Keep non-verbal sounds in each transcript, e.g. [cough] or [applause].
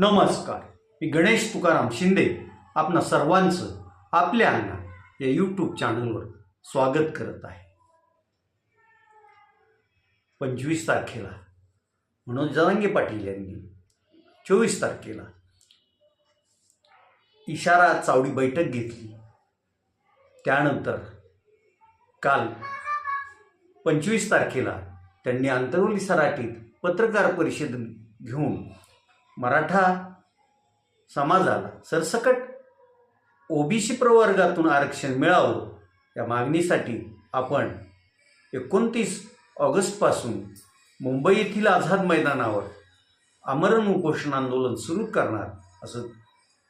नमस्कार. मी गणेश तुकाराम शिंदे आपणा सर्वांचं आपल्या अण्णा या यूट्यूब चॅनलवर स्वागत करत आहे. पंचवीस तारखेला मनोज जरांगे पाटील यांनी चोवीस तारखेला इशारा चावडी बैठक घेतली. त्यानंतर काल पंचवीस तारखेला त्यांनी आंतरवली सराटीत पत्रकार परिषद घेऊन मराठा समाजाला सरसकट ओबीसी प्रवर्गातून आरक्षण मिळावं या मागणीसाठी आपण एकोणतीस ऑगस्टपासून मुंबई येथील आझाद मैदानावर आमरण उपोषण आंदोलन सुरू करणार असं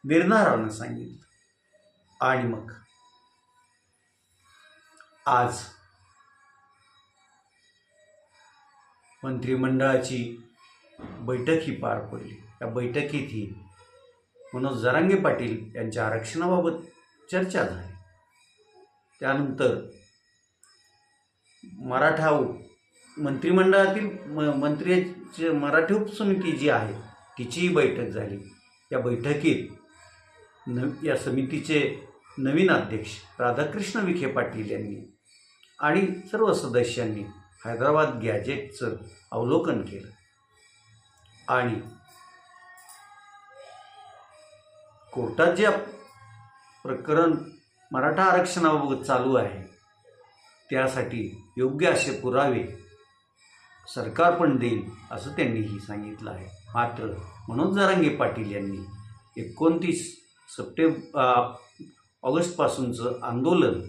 निर्धारानं सांगितलं. आणि मग? आज मंत्रिमंडळाची बैठक ही पार पडली. या बैठकीत ही मनोज जरांगे पाटील यांच्या आरक्षणाबाबत चर्चा झाली. त्यानंतर मराठा मंत्रिमंडळातील म मंत्र्याची मराठी उपसमिती जी आहे तिचीही बैठक झाली. या बैठकीत न या समितीचे नवीन अध्यक्ष राधाकृष्ण विखे पाटील यांनी आणि सर्व सदस्यांनी हैदराबाद गॅजेटचं अवलोकन केलं. आणि कोर्टात जे प्रकरण मराठा आरक्षणाबाबत चालू आहे त्यासाठी योग्य असे पुरावे सरकार पण देईल असं त्यांनीही सांगितलं आहे. मात्र मनोज जरांगे पाटील यांनी एकोणतीस सप्टेंब ऑगस्टपासूनचं आंदोलन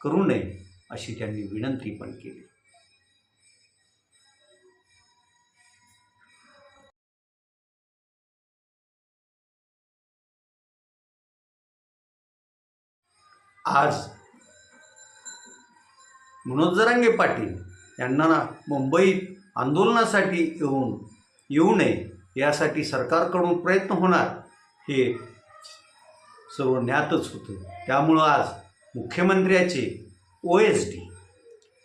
करू नये अशी त्यांनी विनंती पण केली. आज. मनोज जरांगे पाटील यांना ना मुंबईत आंदोलनासाठी येऊन येऊ नये यासाठी सरकारकडून प्रयत्न होणार हे सर्व ज्ञातच होतं. त्यामुळं आज मुख्यमंत्र्याचे O S D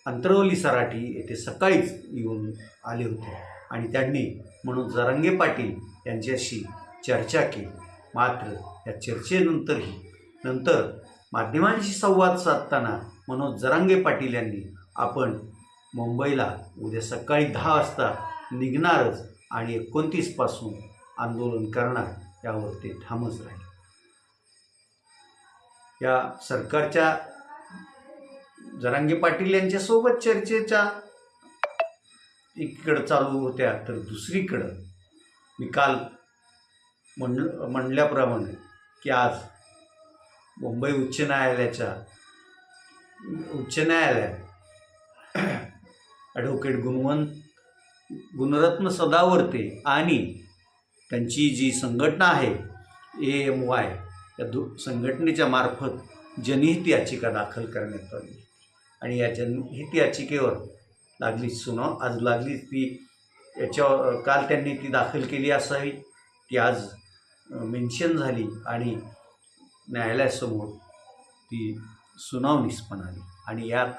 Antarwali Sarathi येथे सकाळीच येऊन आले होते आणि त्यांनी मनोज जरांगे पाटील यांच्याशी चर्चा केली. मात्र या चर्चेनंतरही नंतर माध्यमांशी संवाद साधताना मनोज जरांगे पाटील यांनी आपण मुंबईला उद्या सकाळी दहा वाजता निघणारच आणि एकोणतीसपासून आंदोलन करणार यावर ते ठामच राहील. या सरकारच्या जरांगे पाटील यांच्यासोबत चर्चेच्या एकीकडं चालू होत्या तर दुसरीकडं मी काल म्हण म्हणल्याप्रमाणे की आज मुंबई उच्च न्यायालयाच्या उच्च न्यायालयात ॲडव्होकेट गुणवंत गुणरत्न सदावर्ते आणि त्यांची जी संघटना आहे ए एम वाय या दु संघटनेच्या मार्फत जनहित याचिका दाखल करण्यात आली. आणि या जनहित याचिकेवर लागली सुनाव आज लागली ती याच्यावर काल त्यांनी ती दाखल केली असावी ती आज मेन्शन झाली आणि न्यायालयासमोर ती सुनावणीस पण आली. आणि यात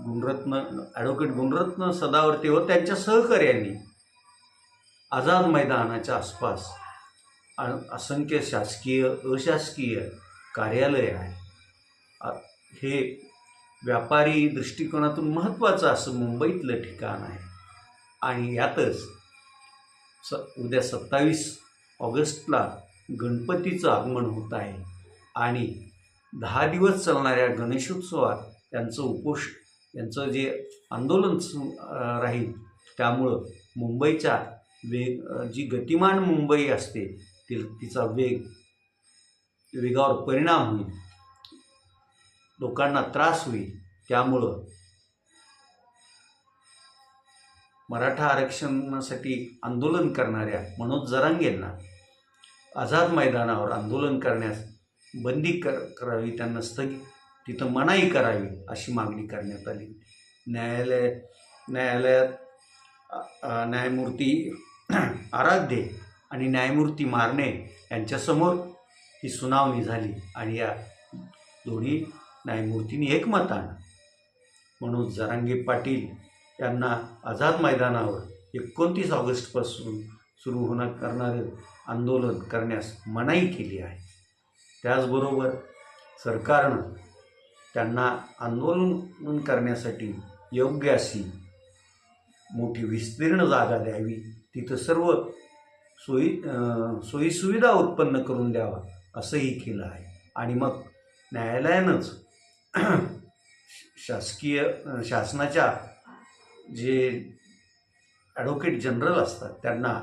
गुणरत्न ॲडव्होकेट गुणरत्न सदावर्ते व त्यांच्या सहकार्यांनी आझाद मैदानाच्या आसपास अ- असंख्य शासकीय अशासकीय कार्यालय आहे हे व्यापारी दृष्टिकोनातून महत्त्वाचं असं मुंबईतलं ठिकाण आहे. आणि यातच स उद्या सत्तावीस ऑगस्टला गणपतीचं आगमन होत आहे. आणि दहा दिवस चालणाऱ्या गणेशोत्सवात त्यांचं उपोष यांचं जे आंदोलन सु राहील त्यामुळं मुंबईच्या वेग जी गतिमान मुंबई असते ती तिचा वेग वेगावर परिणाम होईल. लोकांना त्रास होईल. त्यामुळं मराठा आरक्षणासाठी आंदोलन करणाऱ्या मनोज जरांगेंना आझाद मैदानावर आंदोलन करण्यास बंदी कर करावी त्यांना स्थगित तिथं मनाई करावी अशी मागणी करण्यात आली. न्यायालय न्यायालयात न्यायमूर्ती [clears throat] आराध्ये आणि न्यायमूर्ती मारणे यांच्यासमोर ही सुनावणी झाली आणि या दोन्ही न्यायमूर्तींनी एकमतानं मनोज जरांगे पाटील यांना आझाद मैदानावर एकोणतीस ऑगस्टपासून सुरू होणार करणारे आंदोलन करण्यास मनाई केली आहे. त्याचबरोबर सरकारनं त्यांना आंदोलन करण्यासाठी योग्य अशी मोठी विस्तीर्ण जागा द्यावी. तिथं सर्व सोयी सोयीसुविधा उत्पन्न करून द्यावा असंही केलं आहे. आणि मग न्यायालयानंच शासकीय शासनाच्या जे ॲडव्होकेट जनरल असतात त्यांना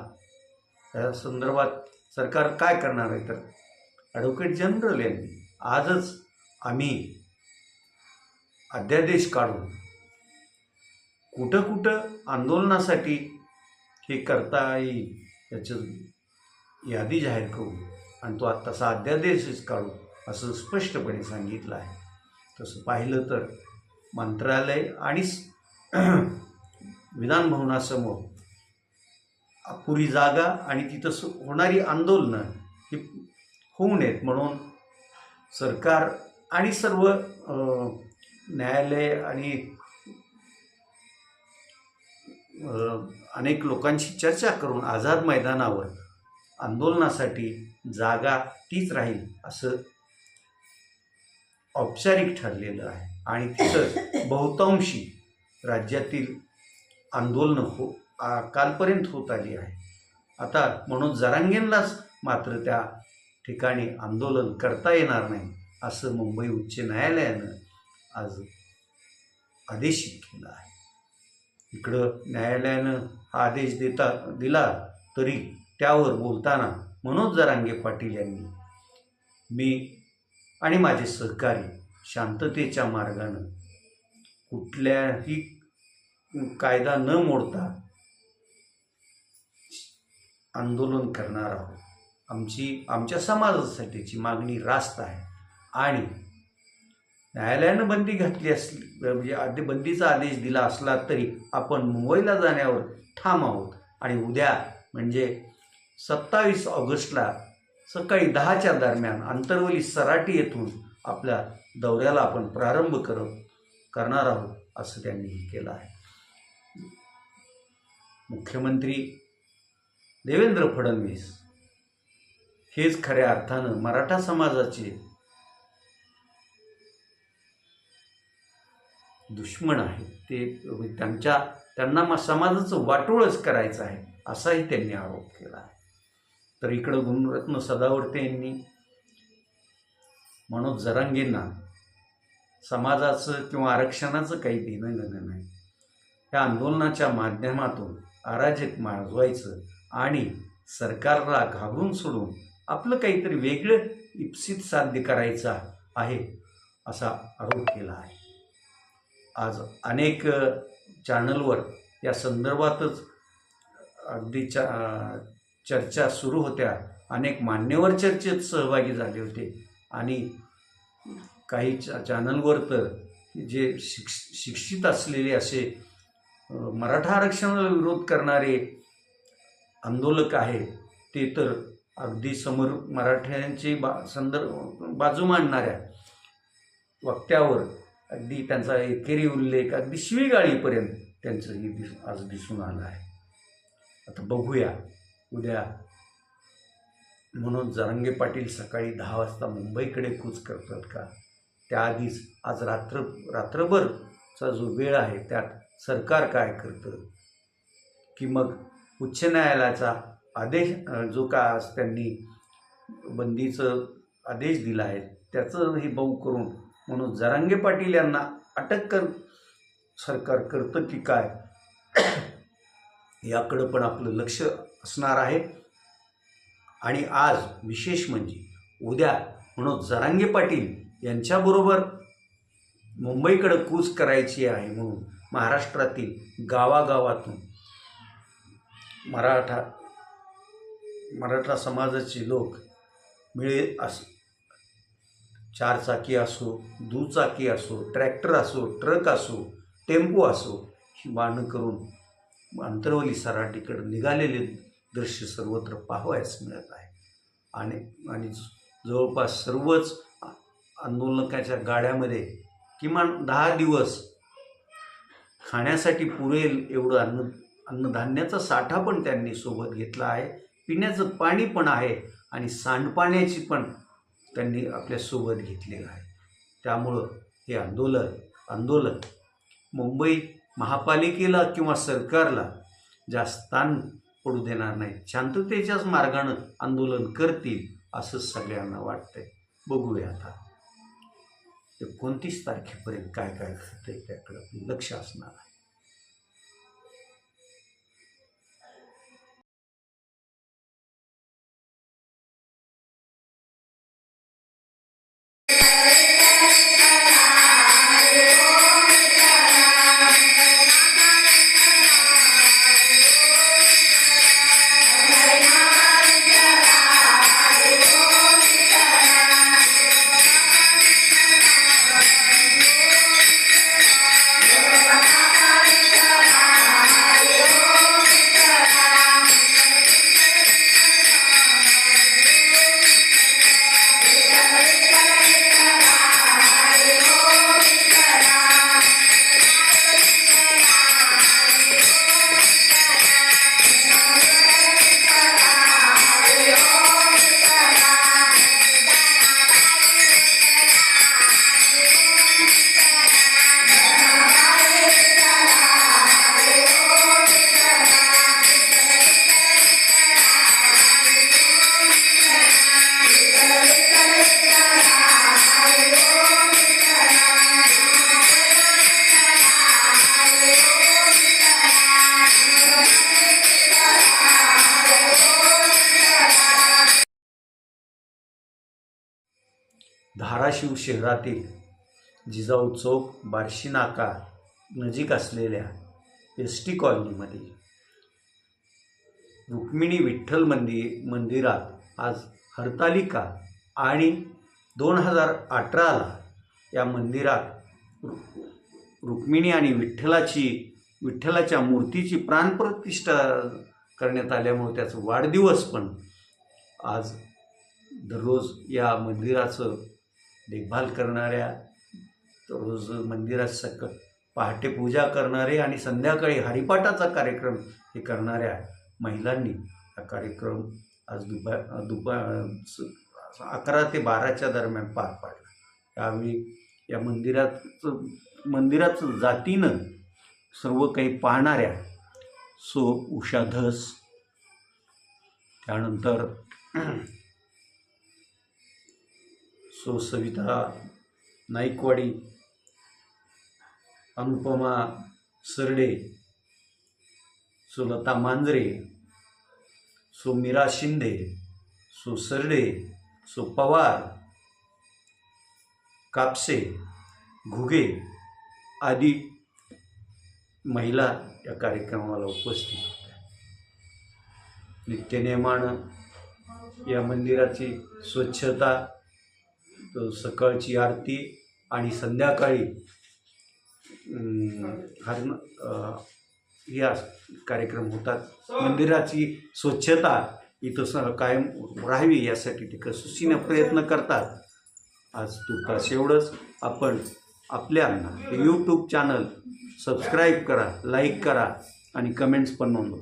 या संदर्भात सरकार काय करणार आहे तर? ॲडव्होकेट जनरल यांनी आजच आम्ही अध्यादेश काढून कुठं कुठं आंदोलनासाठी हे करता येईल याचं यादी जाहीर करू आणि तो आत्ताचा तसा अध्यादेशच काढू असं स्पष्टपणे सांगितलं आहे. तसं पाहिलं तर मंत्रालय आणि [clears throat] विधानभवनासमोर अपुरी जागा आणि तिथं होणारी आंदोलनं ही होऊ नयेत म्हणून सरकार आणि सर्व न्यायालय आणि अनेक लोकांशी चर्चा करून आझाद मैदानावर आंदोलनासाठी जागा तीच राहील असं औपचारिक ठरलेलं आहे. आणि तिथं बहुतांशी राज्यातील आंदोलनं हो कालपर्यंत होत आली आहे. आता म्हणून जरांगेंनाच मात्र त्या ठिकाणी आंदोलन करता येणार नाही असं मुंबई उच्च न्यायालयानं आज आदेशित केला आहे. इकडं न्यायालयानं हा आदेश देता दिला तरी त्यावर बोलताना मनोज जरांगे पाटील यांनी मी आणि माझे सहकारी शांततेच्या मार्गानं कुठल्याही कायदा न मोडता आंदोलन करणार आहोत. आमची आमच्या समाजासाठीची मागणी रास्त आहे. आणि न्यायालयानं बंदी घातली असली म्हणजे आधी बंदीचा आदेश दिला असला तरी आपण मुंबईला जाण्यावर ठाम आहोत. आणि उद्या म्हणजे सत्तावीस ऑगस्टला सकाळी दहाच्या दरम्यान आंतरवली सराटी येथून आपल्या दौऱ्याला आपण प्रारंभ कर करणार आहोत असं त्यांनी केलं आहे. मुख्यमंत्री देवेंद्र फडणवीस. हेच खऱ्या अर्थानं मराठा समाजाचे दुश्मन आहेत. ते त्यांच्या त्यांना मा समाजाचं वाटोळच करायचं आहे असाही त्यांनी आरोप केला आहे. तर इकडं गुणरत्न सदावर्ते यांनी मनोज जरांगेंना समाजाचं किंवा आरक्षणाचं काही देणं घेणं नाही. या आंदोलनाच्या माध्यमातून अराजक माजवायचं आणि सरकारला घाबरून सोडून आपलं काहीतरी वेगळं इप्सित साध्य करायचं आहे असा आरोप केला आहे. आज अनेक चॅनलवर या संदर्भातच अगदी चा चर्चा सुरू होत्या. अनेक मान्यवर चर्चेत सहभागी झाले होते. आणि काही च चॅनलवर तर जे शिक्ष शिक्षित असलेले असे मराठा आरक्षणाला विरोध करणारे आंदोलक आहे ते तर अगदी समोर मराठ्यांची बा संदर्भ बाजू मांडणाऱ्या वक्त्यावर अगदी त्यांचा एकेरी उल्लेख अगदी शिवीगाळीपर्यंत त्यांचं हे दिस आज दिसून आलं आहे. आता बघूया उद्या म्हणून जरंगे पाटील सकाळी दहा वाजता मुंबईकडे कूच करतात का? त्याआधीच आज रात्र रात्रभरचा जो वेळ आहे त्यात सरकार काय करतं? की मग उच्च न्यायालयाचा आदेश जो का आज त्यांनी बंदीचं आदेश दिला आहे त्याचं हे बघू करून म्हणून जरांगे पाटील यांना अटक कर सरकार करतं की काय याकडं पण आपलं लक्ष असणार आहे. आणि आज विशेष म्हणजे उद्या म्हणून जरांगे पाटील यांच्याबरोबर मुंबईकडं कूच करायची आहे म्हणून महाराष्ट्रातील गावागावातून मराठा मराठा समाजाचे लोक मिळे अस चारचाकी असो दुचाकी असो ट्रॅक्टर असो ट्रक असो टेम्पो असो ही वाहनं करून अंतरवली सराटीकडे निघालेले दृश्य सर्वत्र पाहावयास मिळत आहे. आणि आणि जवळपास सर्वच आंदोलकाच्या गाड्यामध्ये किमान दहा दिवस खाण्यासाठी पुरेल एवढं अन्न अन्नधान्याचा साठा पण त्यांनी सोबत घेतला आहे. पिण्याचं पाणी पण आहे आणि सांडपाण्याची पण त्यांनी आपल्यासोबत घेतलेलं आहे. त्यामुळं हे आंदोलन आंदोलन मुंबई महापालिकेला किंवा सरकारला जास्त ताण पडू देणार नाही शांततेच्याच मार्गानं आंदोलन करतील असं सगळ्यांना वाटतंय. बघूया आता. एकोणतीस तारखेपर्यंत काय काय घडतंय त्याकडे लक्ष असणार आहे. धाराशिव शहरातील जिजाऊ चौक बार्शी नाका नजीक असलेल्या एस टी कॉलनीमध्ये. रुक्मिणी विठ्ठल मंदिर मंदिरात आज हरतालिका आणि दोन हजार अठराला या मंदिरात रु रुक्मिणी आणि विठ्ठलाची विठ्ठलाच्या मूर्तीची प्राणप्रतिष्ठा करण्यात आल्यामुळे त्याचा वाढदिवस पण आज दररोज या मंदिराचं देखभाल करणाऱ्या रोज मंदिरात सक पहाटे पूजा करणारे आणि संध्याकाळी हरिपाठाचा कार्यक्रम हे करणाऱ्या महिलांनी हा कार्यक्रम आज दुपार दुपार अकरा ते बाराच्या दरम्यान पार पाडला. त्यावेळी या मंदिरात मंदिराचं जातीनं सर्व काही पाहणाऱ्या सो उषा धस त्यानंतर सो सविता नाईकवाडी अनुपमा सरडे सो लता मांजरे सो मीरा शिंदे सो सरडे सो पवार कापसे घुगे आदी महिला या कार्यक्रमाला उपस्थित होत्या. नित्यनेमानं या मंदिराची स्वच्छता सकाळची आरती आणि संध्याकाळी अं, हरण या कार्यक्रम होतात. मंदिराची स्वच्छता इथं स कायम राहावी यासाठी ते कसुशीने प्रयत्न करतात. आज तुर्तास एवढंच आपण आपल्या यूट्यूब चॅनल सबस्क्राईब करा लाईक करा आणि कमेंट्स पण नोंदवा.